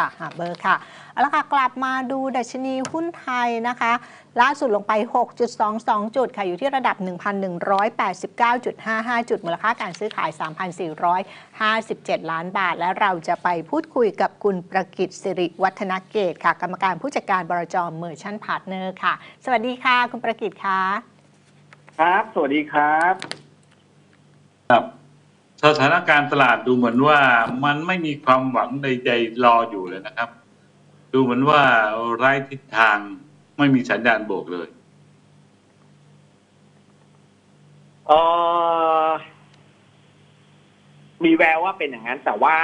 ค่ะหาเบอร์ค่ะเอาละค่ะ กลับมาดูดัชนีหุ้นไทยนะคะ ล่าสุดลงไป 6.22 จุดค่ะ อยู่ที่ระดับ 1,189.55 จุด มูลค่าการซื้อขาย 3,457 ล้านบาท และเราจะไปพูดคุยกับคุณประกิตสิริวัฒนเกตค่ะ กรรมการผู้จัดการบรจอมเมอร์ชั่นพาร์ทเนอร์ค่ะ สวัสดีค่ะ คุณประกิตค่ะ ครับ สวัสดีครับ ครับ สถานการณ์ตลาดดูเหมือนว่ามันไม่มีความหวังใดๆรออยู่เลยนะครับ ดูเหมือนว่าไร้ทิศทางไม่มีสัญญาณโบกเลยเออมีแววว่าเป็นอย่างนั้น แต่ว่า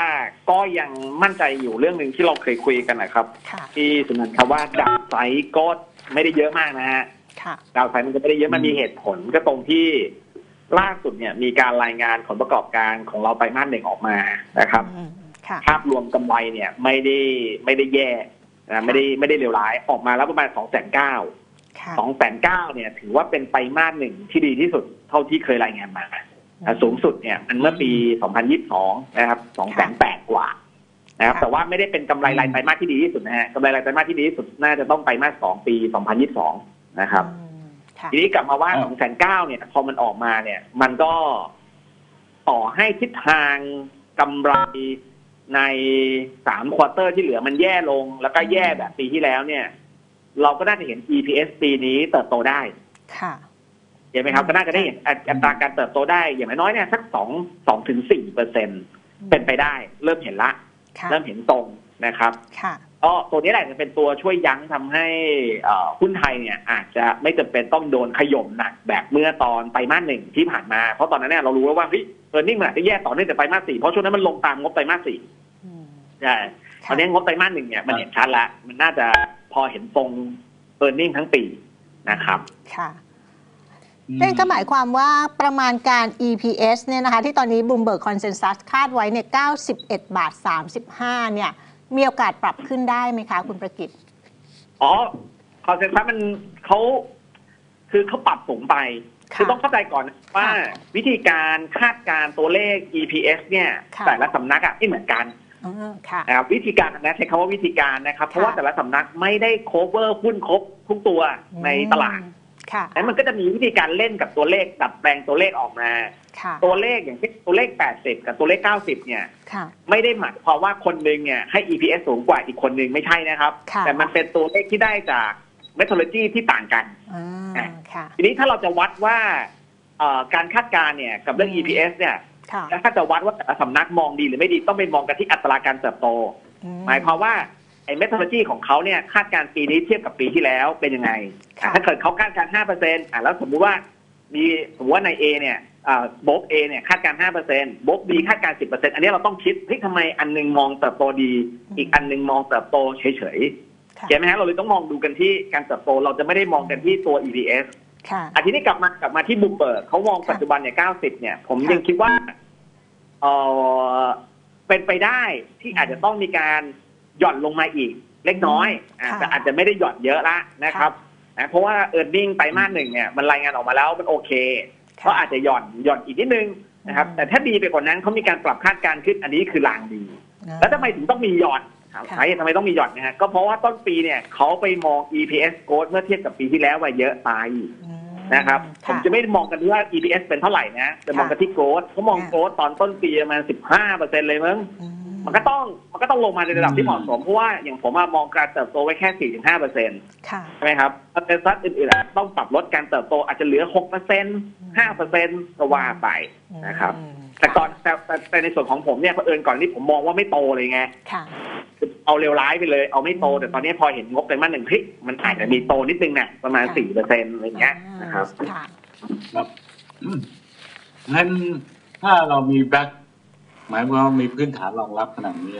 ก็ยังมั่นใจอยู่เรื่องหนึ่งที่เราเคยคุยกันนะครับค่ะที่สุนันท์ครับว่าดาวไซด์ก็ไม่ได้เยอะมากนะฮะค่ะดาวไซด์มันก็ไม่ได้เยอะมันมีเหตุผลก็ตรงที่ ล่าสุดเนี่ยมีการรายงานผลประกอบการของเราไตรมาสหนึ่งออกมานะครับอืมค่ะภาพรวมกำไรเนี่ยไม่ได้ไม่ได้แย่นะไม่ได้ไม่ได้เลวร้ายออกมาแล้วประมาณสองแสนเก้าค่ะสองแสนเก้าเนี่ย ถือว่าเป็นไตรมาสหนึ่งที่ดีที่สุดเท่าที่เคยรายงานมาอะสูงสุดเนี่ยมันเมื่อปี2022นะครับ2แสนแปดกว่านะครับค่ะแต่ว่าไม่ได้เป็นกำไรรายไตรมาสที่ดีที่สุดนะฮะกำไรรายไตรมาสที่ดีที่สุดน่าจะต้องไตรมาสสองปี2022นะครับอืมค่ะ ทีนี้กลับมาว่าอ่า2แสนเก้าเนี่ย พอมันออกมาเนี่ย มันก็ต่อให้ทิศทางกำไรในสามควอเตอร์ที่เหลือมันแย่ลง แล้วก็แย่แบบปีที่แล้วเนี่ย เราก็น่าจะเห็น EPS ปีนี้เติบโตได้ ค่ะเห็นไหมครับ ก็น่าจะได้เห็นอัตอัตราการเติบโตได้อย่างน้อยๆเนี่ยสักสองสองถึงสี่เปอร์เซ็นเป็นไปได้ เริ่มเห็นละค่ะเริ่มเห็นตรงนะครับ ค่ะ ก็ตัวนี้แหละจะเป็นตัวช่วยยั้งทำให้เอ่อหุ้นไทยเนี่ยอาจจะไม่จำเป็นต้องโดนขย่มหนักแบบเมื่อตอนไตรมาสหนึ่งที่ผ่านมา เพราะตอนนั้นเนี่ยเรารู้แล้วว่าเฮ้ยเออร์เน็งมันอาจจะแย่ต่อเนื่องจากไตรมาสสี่เพราะช่วงนั้นมันลงตามงบไตรมาสสี่อืมใช่ตอนนี้งบไตรมาสหนึ่งเนี่ยมันเห็นชัดละมันน่าจะพอเห็นทรงเออร์เน็งทั้งปีนะครับ ค่ะนั่นก็หมายความว่าประมาณการ EPS เนี่ยนะคะที่ตอนนี้บูมเบิร์กคอนเซน s ัสคาดไว้เนี่ย91 บาท 35 เนี่ย มีโอกาสปรับขึ้นได้ไหมคะ คุณประกิตอ๋อคอนเซ็ปต์มันเขาคือเขาปรับสูงไปค่ะคือต้องเข้าใจก่อนว่าค่ะวิธีการคาดการณ์ตัวเลข EPS เนี่ยค่ะแต่ละสำนักอะไม่เหมือนกันอืมค่ะนะครับวิธีการนะใช้คำว่าวิธีการนะครับ เพราะว่าแต่ละสำนักไม่ได้ cover หุ้นครบทุกตัวในตลาดค่ะนั้นมันก็จะมีวิธีการเล่นกับตัวเลขดัดแปลงตัวเลขออกมาค่ะ ตัวเลขอย่างเช่นตัวเลข 80 กับตัวเลข 90 เนี่ยค่ะไม่ได้หมายความว่าคนหนึ่งเนี่ยให้ EPS สูงกว่าอีกคนหนึ่งไม่ใช่นะครับค่ะแต่มันเป็นตัวเลขที่ได้จาก methodology ที่ต่างกันอ่าค่ะทีนี้ถ้าเราจะวัดว่าเอ่อการคาดการณ์เนี่ยกับเรื่องอืม EPS เนี่ยค่ะแล้วถ้าจะวัดว่าแต่ละสำนักมองดีหรือไม่ดีต้องไปมองกันที่อัตราการเติบโตอืหมายความว่าไอ้ methodology ของเขาเนี่ยคาดการณ์ปีนี้เทียบกับปีที่แล้วเป็นยังไงค่ะอะถ้าเกิดเขาคาดการณ์5%อะแล้วสมมุติว่ามีสมมติว่าใน A เนี่ย อ่าโบก A เนี่ยคาดการณ์5%โบก B คาดการณ์10%อันนี้เราต้องคิดเฮ้ยทำไมอันหนึงมองเติบโตดี อีกอันหนึงมองเติบโตเฉยๆค่ะเห็นไหมฮะเราเลยต้องมองดูกันที่การเติบโตเราจะไม่ได้มองกันที่ตัว EPS ค่ะอันทีนี้กลับมากลับมาที่บุมเบิร์กเขามองค่ะปัจจุบันเนี่ย90เนี่ย ผมค่ะยังคิดว่าเออเป็นไปได้ที่อาจจะต้องมีการหย่อนลงมาอีกเล็กน้อยอะค่ะแต่อาจจะไม่ได้หย่อนเยอะละนะครับนะเพราะว่าเออร์เน็งไตรมาสหนึ่งเนี่ยมันรายงานออกมาแล้วมันโอเค ก็อาจจะหย่อนหย่อนอีกนิดนึงนะครับอืมแต่ถ้าดีไปกว่านั้นเขามีการปรับคาดการณ์ขึ้นอันนี้คือลางดี แล้วทำไมถึงต้องมีหย่อนถามค่ะสาเหตุทำไมต้องมีหย่อนนะฮะก็เพราะว่าต้นปีเนี่ยเขาไปมอง EPS growth เมื่อเทียบกับปีที่แล้วว่าเยอะไปอืมนะครับผมค่ะจะไม่ได้มองกันที่ว่า EPS เป็นเท่าไหร่นะจะมองกันที่ growth เขามองค่ะ growth ตอนต้นปีประมาณ15เปอร์เซ็นต์เลยมั้งอื มันก็ต้องมันก็ต้องลงมาในระดับที่เหมาะสมเพราะว่าอย่างผมอะมองการเติบโตไว้แค่4-5เปอร์เซ็นต์ค่ะใช่ไหมครับแต่ซัดอื่นๆอะต้องปรับลดการเติบโตอาจจะเหลือ6เปอร์เซ็นต์5เปอร์เซ็นต์ก็ว่าไปนะครับอืมแต่ก่อนแต่แต่แต่ในส่วนของผมเนี่ยเผอิญก่อนนี้ผมมองว่าไม่โตเลยไงค่ะคือเอาเร็วร้ายไปเลยเอาไม่โตอืมแต่ตอนนี้พอเห็นงบไตรมาสหนึ่งเฮ้ยมันอาจจะมีโตนิดนึงน่ะประมาณค่ะสี่เปอร์เซ็นต์อะไรอย่างเงี้ยนะครับค่ะอืมงั้นถ้าเรามีแบ็ค หมายความว่ามีพื้นฐานรองรับขนาดนี้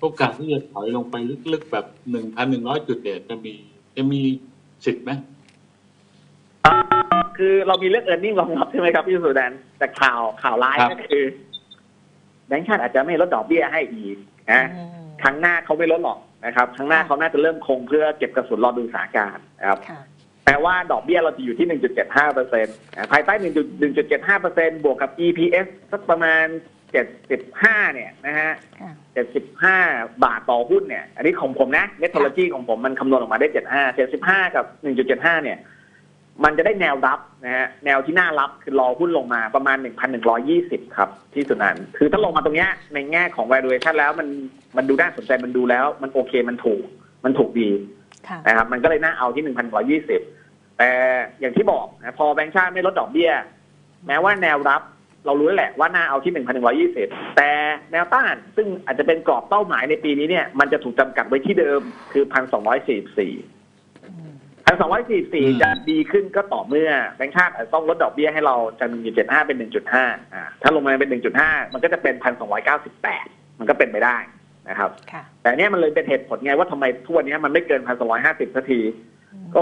โอกาสที่จะถอยลงไปลึกๆแบบหนึ่งพันหนึ่งร้อยจุดเดจะมีจะมีสิทธิ์ไหมคือเรามีเรื่องเอ r n ร์เน็งรองรับใช่ไหมครับพี่สุแดนแต่ข่าวข่าวร้ายก็คือแบงก์ชาติอาจจะไม่ลดดอกเบี้ยให้อีกนะอืมครั้งหน้าเขาไม่ลดหรอกนะครับครั้งหน้าค่ะเขาน่าจะเริ่มคงเพื่อเก็บกระสุนรอดูสถานการณ์นะครับค่ะแปลว่าดอกเบี้ยเราจะอยู่ที่ 1.75เปอร์เซ็นต์ภายใต้ 1.75เปอร์เซ็นต์บวกกับ EPS สักประมาณ เจ็ดสิบห้าเนี่ยนะฮะค่ะเจ็ดสิบห้าบาทต่อหุ้นเนี่ย อันนี้ของผมนะเมท o โลจีของผมมันคำนวณออกมาได้เจ็ดห้าเจ็ดสิบห้ากับหนึ่งจุดเจ็ดห้าเนี่ย มันจะได้แนวรับนะฮะแนวที่น่ารับคือรอหุ้นลงมาประมาณหนึ่งพันหนึ่งร้อยี่สิบครับ ที่สุดนั้น คือถ้าลงมาตรงเนี้ยในแง่ของ valuation แล้วมันมันดูน่าสนใจมันดูแล้ว มันโอเคมันถูก มันถูกดีค่ะนะครับมันก็เลยน่าเอาที่หนึ่งพันร้อยี่สิบแต่อย่างที่บอกนะพอแบงก์ชาติไม่ลดดอกเบี้ย แม้ว่าแนวรับ เรารู้แล้วแหละว่าน่าเอาที่หนึ่งพันหนึ่งร้อยี่สิบแต่แนวต้านซึ่งอาจจะเป็นกรอบเป้าหมายในปีนี้เนี่ยมันจะถูกจำกัดไว้ที่เดิมคือพันสองร้อยสี่สี่อืมพันสองร้อยสี่สี่อืมจะดีขึ้นก็ต่อเมื่อแบงก์ชาติอาจจะต้องลดดอกเบี้ยให้เราจากหนึ่งจุดเจ็ดห้าเป็นหนึ่งจุดห้าอ่าถ้าลงมาเป็นหนึ่งจุดห้ามันก็จะเป็นพันสองร้อยเก้าสิบแปดมันก็เป็นไปได้นะครับค่ะแต่เนี้ยมันเลยเป็นเหตุผลไงว่าทำไมทุกวันนี้มันไม่เกินพันสองร้อยห้าสิบสักที ก็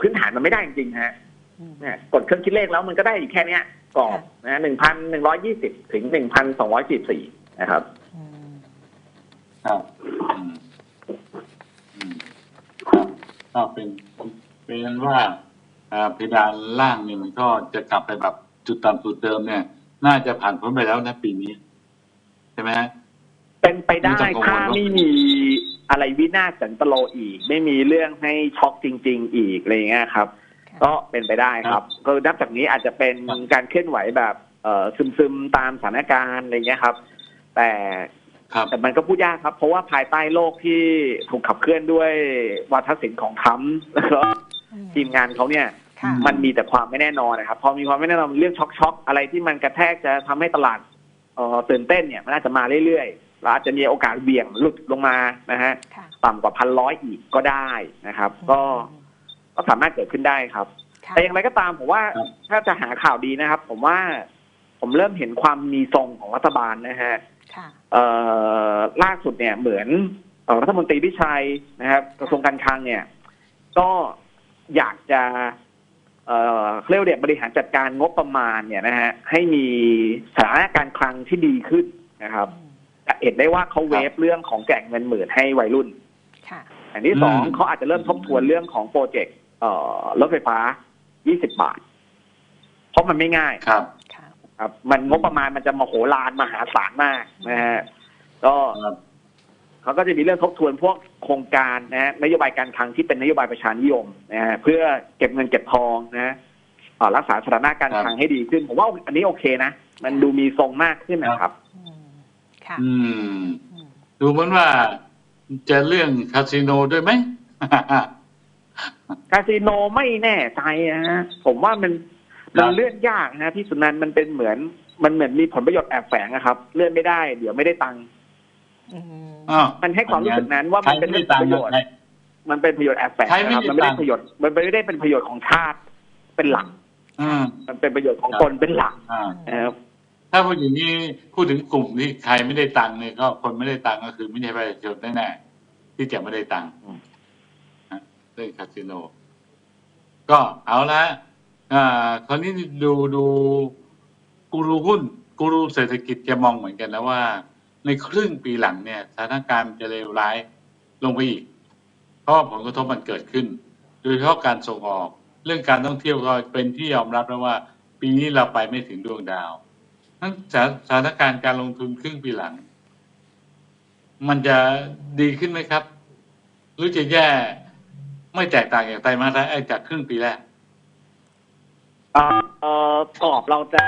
พื้นฐานมันไม่ได้จริงๆฮะอืมเนี่ยกดเครื่องคิดเลขแล้วมันก็ได้อยู่แค่เนี้ย กรอบนะหนึ่งพันหนึ่งร้อยยี่สิบถึงหนึ่งพันสองร้อยสี่สี่นะครับอืมครับอืมอืมครับก็เป็นเป็นว่าอ่าเพดานล่างเนี่ยมันก็จะกลับไปแบบจุดต่ำสุดเดิมเนี่ย น่าจะผ่านพ้นไปแล้วนะปีนี้ ใช่ไหมฮะ เป็นไปได้ไม่ต้องกังวลถ้าไม่มีอะไรวินาศสันตโลอีก ไม่มีเรื่องให้ช็อกจริง ๆ อีกอะไรอย่างเงี้ยครับค่ะ ก็เป็นไปได้ครับก็นับจากนี้อาจจะเป็นครับการเคลื่อนไหวแบบเอ่อซึมๆตามสถานการณ์อะไรเงี้ยครับ แต่ครับแต่มันก็พูดยากครับ เพราะว่าภายใต้โลกที่ถูกขับเคลื่อนด้วยวัฒนศิลป์ของทรัมป์แล้วก็ทีมงานเขาเนี่ยค่ะมันมีแต่ความไม่แน่นอนนะครับ พอมีความไม่แน่นอนเรื่องช็อกช็อกๆอะไรที่มันกระแทกจะทำให้ตลาดเอ่อตื่นเต้นเนี่ยมันอาจจะมาเรื่อยๆแล้วอาจจะมีโอกาสเบี่ยงหลุดลงมานะฮะค่ะต่ำกว่าพันร้อยอีกก็ได้นะครับ ก็ ก็สามารถเกิดขึ้นได้ครับค่ะแต่อย่างไรก็ตามผมว่าครับถ้าจะหาข่าวดีนะครับ ผมว่าผมเริ่มเห็นความมีทรงของรัฐบาลนะฮะค่ะเอ่อล่าสุดเนี่ยเหมือนเอ่อรัฐมนตรีพิชัยนะครับ กระทรวงการคลังเนี่ย ก็อยากจะเอ่อเรียกว่าเด็บริหารจัดการงบประมาณเนี่ยนะฮะให้มีสถานะการคลังที่ดีขึ้นนะครับจะเห็นได้ว่าเขาเวฟเรื่องของแจกเงินหมื่นให้วัยรุ่นค่ะอันที่สองอืมเขาอาจจะเริ่มทบทวนเรื่องของโปรเจกต์ เอ่อรถไฟฟ้า 20 บาท เพราะมันไม่ง่ายครับ ค่ะครับ มันงบประมาณมันจะมโหฬารมหาศาลมากนะฮะก็ครับ เขาก็จะมีเรื่องทบทวนพวกโครงการนะฮะนโยบายการคลังที่เป็นนโยบายประชานิยมนะฮะเพื่อเก็บเงินเก็บทองนะฮะเอ่อรักษาสถานะการคลังให้ดีขึ้น ผมว่าอันนี้โอเคนะ มันดูมีทรงมากขึ้นนะครับ อืมค่ะอืม อืม ดูเหมือนว่าจะเรื่องคาสิโนด้วยไหม คาสิโนไม่แน่ใจนะฮะผมว่ามันครัมันบเลื่อนยากนะพี่สุนันท์มันเป็นเหมือนมันเหมือนมีผลประโยชน์แอบแฝงนะครับ เลื่อนไม่ได้ เดี๋ยวไม่ได้ตังค์อืมอ้าวมันให้ความรู้สึกนั้นว่าใครมันเป็นไม่เรื่ได้องผลตังประค์โยชน์ใครมันเป็นประโยชน์แอบแฝงใครไม่นะครับได้มันไม่ได้ตังค์ประโยชน์มันไม่ได้เป็นประโยชน์ของชาติเป็นหลักอืมมันเป็นประโยชน์ของครับตนเป็นหลักอ่านะครับถ้าพูดอย่างนี้พูดถึงกลุ่มที่ใครไม่ได้ตังค์เนี่ยก็คนไม่ได้ตังค์ก็คือไม่ใช่ประชาชนแน่ๆที่จะไม่ได้ตังค์นะ เรื่องคาสิโน ก็เอาละอ่าคราวนี้ดูดูกูรูหุ้นกูรูเศรษฐกิจจะมองเหมือนกันนะว่า ในครึ่งปีหลังเนี่ยสถานการณ์จะเลวร้ายลงไปอีก เพราะผลกระทบมันเกิดขึ้น โดยเฉพาะการส่งออก เรื่องการท่องเที่ยวก็เป็นที่ยอมรับแล้วว่า ปีนี้เราไปไม่ถึงดวงดาวนั้นสถานการณ์การลงทุนครึ่งปีหลัง มันจะดีขึ้นไหมครับ หรือจะแย่ ไม่แตกต่างจากไตรมาสแรกเอ้ยจากครึ่งปีแรกเอ่อเอ่อกรอบเราจะ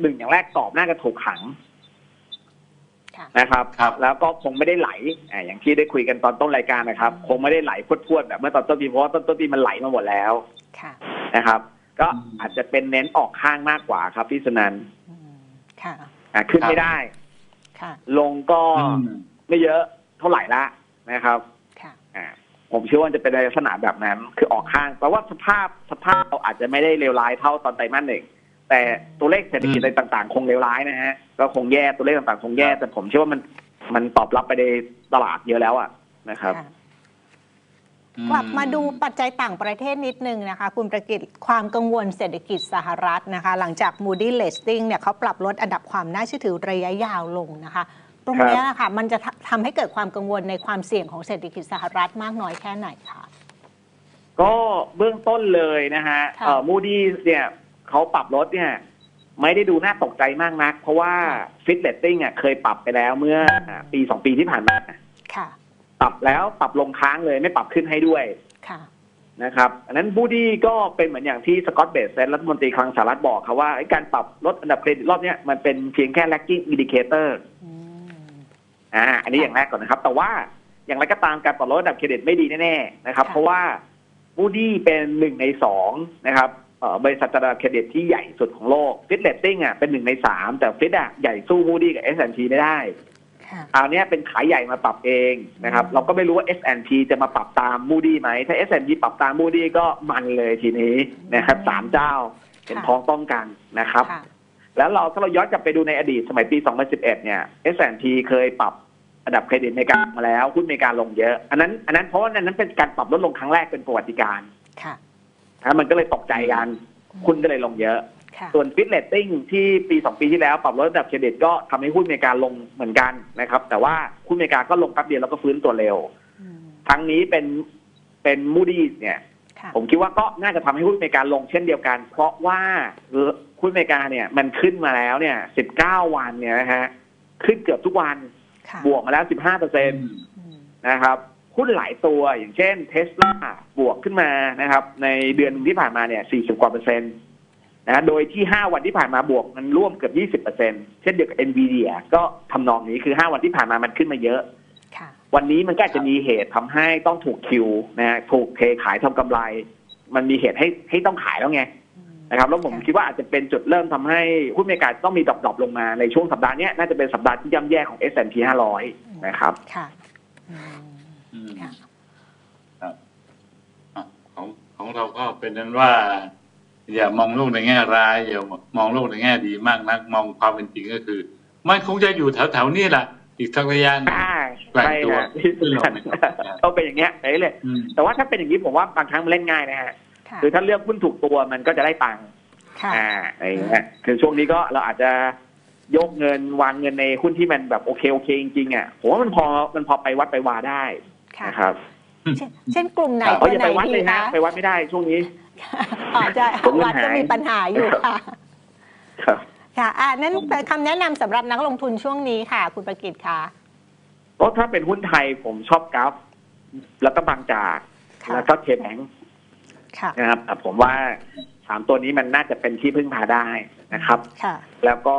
หนึ่งอย่างแรกกรอบน่าจะถูกขังค่ะนะครับครับ แล้วก็คงไม่ได้ไหลอ่าอย่างที่ได้คุยกันตอนต้นรายการนะครับ คงไม่ได้ไหลพรวดๆแบบเมื่อตอนต้นปีเพราะว่าต้นต้นปีมันไหลมาหมดแล้วค่ะนะครับ ก็อืมอาจจะเป็นเน้นออกข้างมากกว่าครับพี่สนันอืมค่ะอ่าขึ้นครับไม่ได้ค่ะลงก็อืมไม่เยอะเท่าไหร่ละนะครับค่ะอ่า ผมเชื่อว่าจะเป็นในลักษณะแบบนั้น คือออกข้างแปลว่าสภาพสภาพเราอาจจะไม่ได้เลวร้ายเท่าตอนไตรมาสหนึ่งแต่ตัวเลขเศรษฐกิจอะไรต่างๆ คงเลวร้ายนะฮะก็คงแย่ตัวเลขต่างๆ คงแย่ แต่ผมเชื่อว่ามันมันตอบรับไปในตลาดเยอะแล้วอะนะครับกลับมาดูปัจจัยต่างประเทศนิดนึงนะคะ คุณประกิตความกังวลเศรษฐกิจสหรัฐนะคะ หลังจาก Moody Listing เนี่ยเขาปรับลดอันดับความน่าเชื่อถือระยะยาวลงนะคะ ตรงเนี้ยค่ะ มันจะทำทำให้เกิดความกังวลในความเสี่ยงของเศรษฐกิจสหรัฐมากน้อยแค่ไหนคะ ก็เบื้องต้นเลยนะฮะค่ะเอ่อมูดี้เนี่ยเขาปรับลดเนี่ย ไม่ได้ดูน่าตกใจมากนัก เพราะว่าฟิตเลตติ้งอะเคยปรับไปแล้วเมื่อปีสองปีที่ผ่านมา ค่ะ ปรับแล้วปรับลงค้างเลยไม่ปรับขึ้นให้ด้วยค่ะ นะครับ อันนั้นบูดี้ก็เป็นเหมือนอย่างที่สกอตเบสเซนรัฐมนตรีคลังสหรัฐบอกครับว่าไอ้การปรับลดอันดับเครดิตรอบเนี้ยมันเป็นเพียงแค่ lagging indicator อืม อ่าอันนี้อย่างแรกก่อนนะครับ แต่ว่าอย่างไรก็ตามการปรับลดอันดับเครดิตไม่ดีแน่ๆนะครับค่ะเพราะว่าบูดี้เป็นหนึ่งในสองนะครับเอ่อบริษัทจัดอันดับเครดิตที่ใหญ่สุดของโลกฟิตเลตติ้งอะเป็นหนึ่งในสามแต่ฟิตอะใหญ่สู้บูดี้กับ S&P ไม่ได้ค่ะคราวเนี้ยเป็นขายใหญ่มาปรับเองนะครับอืมเราก็ไม่รู้ว่า S&P จะมาปรับตามมูดี้ไหม ถ้า S&P ปรับตามมูดี้ก็มันเลยทีนี้นะครับสามเจ้าเป็นพ้องต้องกันนะครับค่ะแล้วเราถ้าเราย้อนกลับไปดูในอดีตสมัยปี 2011 เนี่ย S&P เคยปรับ อันดับเครดิตอเมริกามาแล้วหุ้นอเมริกาลงเยอะ อันนั้นอันนั้นเพราะว่าอันนั้นเป็นการปรับลดลงครั้งแรกเป็นประวัติการณ์ค่ะนะมันก็เลยตกใจกันหุ้นก็เลยลงเยอะค่ะส่วนฟิตเลตติ้งที่ปีสองปีที่แล้วปรับลดระดับเครดิตก็ทำให้หุ้นอเมริกาลงเหมือนกันนะครับ แต่ว่าหุ้นอเมริกาก็ลงแป๊บเดียวแล้วก็ฟื้นตัวเร็วอืมทั้งนี้เป็นเป็นมูดี้เนี่ยค่ะผมคิดว่าก็น่าจะทำให้หุ้นอเมริกาลงเช่นเดียวกัน เพราะว่าหุ้นอเมริกาเนี่ยมันขึ้นมาแล้วเนี่ย19วันเนี่ยนะฮะขึ้นเกือบทุกวันค่ะ บวกมาแล้ว 15เปอร์เซ็นตอืมนะครับหุ้นหลายตัวอย่างเช่นเทสลาบวกขึ้นมานะครับ ในเดือนที่ผ่านมาเนี่ย 40 กว่าเปอร์เซ็นต์นะโดยที่ 5 วันที่ผ่านมาบวกมันร่วมเกือบ 20เปอร์เซ็นต์เช่นเดียวกับ NVIDIA ก็ทำนองนี้คือ 5 วันที่ผ่านมามันขึ้นมาเยอะค่ะวันนี้มันก็อาจจะมีเหตุทำให้ต้องถูกคิวนะฮะถูกเทขายทำกำไร มันมีเหตุให้ให้ต้องขายแล้วไงอืม นะครับแล้วผมค่ะคิดว่าอาจจะเป็นจุดเริ่มทำให้หุ้นอเมริกาต้องมีดรอปๆลงมาในช่วงสัปดาห์เนี้ยน่าจะเป็นสัปดาห์ที่ย่ำแย่ของ S&P 500 นะครับค่ะอืมอืมค่ะอะของของเราก็เป็นนั้นว่า อย่ามองโลกในแง่ร้ายอย่ามองโลกในแง่ดีมากนัก มองความเป็นจริงก็คือ มันคงจะอยู่แถวๆนี้แหละอีกสักระยะหนึ่งใช่แกว่งใช่ตัวฮะที่ขึ้นลงสำคัญนะครับต้องเป็นอย่างเงี้ยไปเลยอืมแต่ว่าถ้าเป็นอย่างนี้ผมว่าบางครั้งมันเล่นง่ายนะฮะ ค่ะคือถ้าเลือกหุ้นถูกตัวมันก็จะได้ตังค์ค่ะอ่าอะไรอย่างเงี้ยคือช่วงนี้ก็เราอาจจะยกเงินวางเงินในหุ้นที่มันแบบโอเคโอเคจริงๆอะผมว่ามันพอมันพอไปวัดไปวาได้ค่ะนะครับเช่นเช่นกลุ่มไหนครับเพตัวราะอย่าไหนไปวัดดีเลยฮะคะไปวัดไม่ได้ช่วงนี้อาจจะผมเงินวัดก็หายมีปัญหาอยู่ค่ะครับค่ะอ่านั่นเป็นคำแนะนำสำหรับนักลงทุนช่วงนี้ค่ะ คุณประกิตค่ะก็ถ้าเป็นหุ้นไทยผมชอบกราฟแล้วก็บางจากค่ะแล้วก็เคแบงค่ะ นะครับแต่ผมว่าสามตัวนี้มันน่าจะเป็นที่พึ่งพาได้นะครับค่ะแล้วก็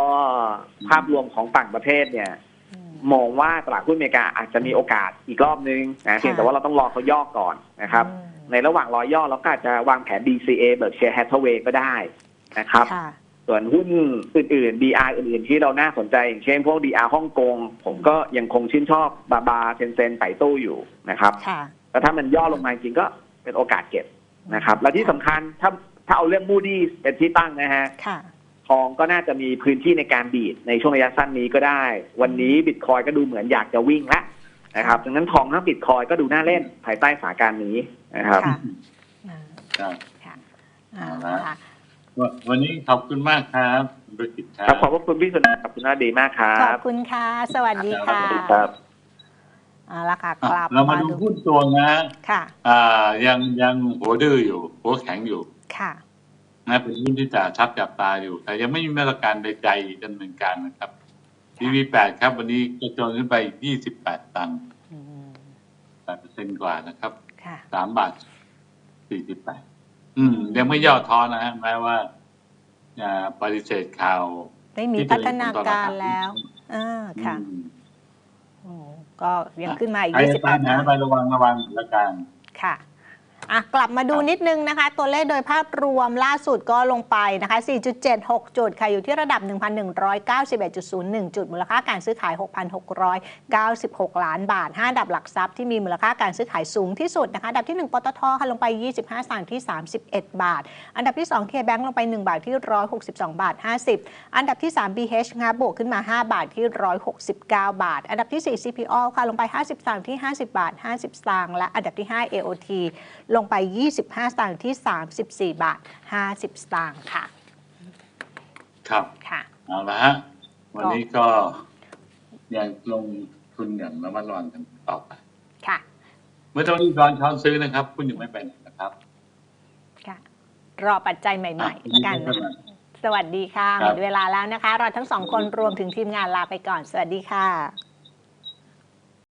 ภาพรวมของต่างประเทศเนี่ยอืมมองว่าตลาดหุ้นอเมริกาอาจจะมีโอกาสอีกรอบนึงนะเพียงแต่ว่าเราต้องรอเขาย่อก่อนนะครับอืมในระหว่างรอย่อเราก็อาจจะวางแผน DCA เบิร์กเชียร์แฮทเวย์ก็ได้นะครับค่ะส่วนหุ้นอื่นๆ DR อื่นๆ ที่เราน่าสนใจ อย่างเช่นพวก DR ฮ่องกง ผมก็ยังคงชื่นชอบบาบาเซนเซนไต่ตู้อยู่นะครับค่ะแล้วถ้ามันย่อลงมาจริงๆก็เป็นโอกาสเก็บ นะครับ แล้วที่สำคัญถ้าถ้าเอาเรื่องมูดี้เป็นที่ตั้งนะฮะค่ะทองก็น่าจะมีพื้นที่ในการบีดในช่วงระยะสั้นนี้ก็ได้ วันนี้บิตคอยก็ดูเหมือนอยากจะวิ่งแล้วนะครับดังนั้นทองทั้งบิตคอยก็ดูน่าเล่นภายใต้สถานการณ์นี้นะครับค่ะอ่าครับค่ะอ่าเอาละค่ะวันวันนี้ขอบคุณมากครับคุณประกิตครัครับบขอบพระคุณพี่สุนันท์ขอบคุณน่าดีมากครัขอบบคุณค่ะ สวัสดีค่ะครับ เอาละค่ะอะกลับเรามาดูหุ้นตัวนะค่ะอ่ายังยังหัวดื้ออยู่ หัวแข็งอยู่ค่ะนะเป็นหุ้นที่จ่าทับจับตาอยู่ แต่ยังไม่มีมาตรการใดๆดำเนินการนะครับ DV8 ครับ วันนี้กระโจนขึ้นไป 28 ตังค์อืม8%กว่านะครับค่ะ3บาท48อืม ยังไม่ย่อท้อนะฮะแม้ว่าจะปฏิเสธข่าวไม่มีพัฒนาการแล้วอ่าค่ะอืมโอ้ ก็ยังขึ้นมาอีกใครจะตาม28หาไประวังระวังละกันค่ะ อะกลับมาดูนิดนึงนะคะ ตัวเลขโดยภาพรวมล่าสุดก็ลงไปนะคะ 4.76 จุดค่ะอยู่ที่ระดับ 1,191.01 จุด มูลค่าการซื้อขาย 6,696 ล้านบาท5อันดับหลักทรัพย์ที่มีมูลค่าการซื้อขายสูงที่สุดนะคะอันดับที่ 1ปตทค่ะลงไป 25สตางค์ที่ 31 บาท อันดับที่ 2 K-Bank ลงไป 1 บาทที่ 162 บาท 50 อันดับที่ 3 BH นะคะบวกขึ้นมา 5 บาทที่ 169 บาท อันดับที่ 4 CPO ค่ะลงไป 53 ที่ 50 บาท 50 สตางค์และอันดับที่ 5 AOT ลงไป 25 สตางค์ที่ 34 บาท 50 สตางค์ค่ะ ครับ ค่ะ เอาละฮะ วันนี้ก็ยังลงทุนอย่างระมัดระวังกันต่อไป ค่ะ เมื่อต้องรีบร้อนช้อนซื้อนะครับ คุณยังไม่ไปไหนนะครับ ค่ะ รอปัจจัยใหม่ๆแล้วกันอะนะสวัสดีค่ะคหรัมบดเวลาแล้วนะคะ เราทั้งสองคนรวมถึงทีมงานลาไปก่อน สวัสดีค่ะ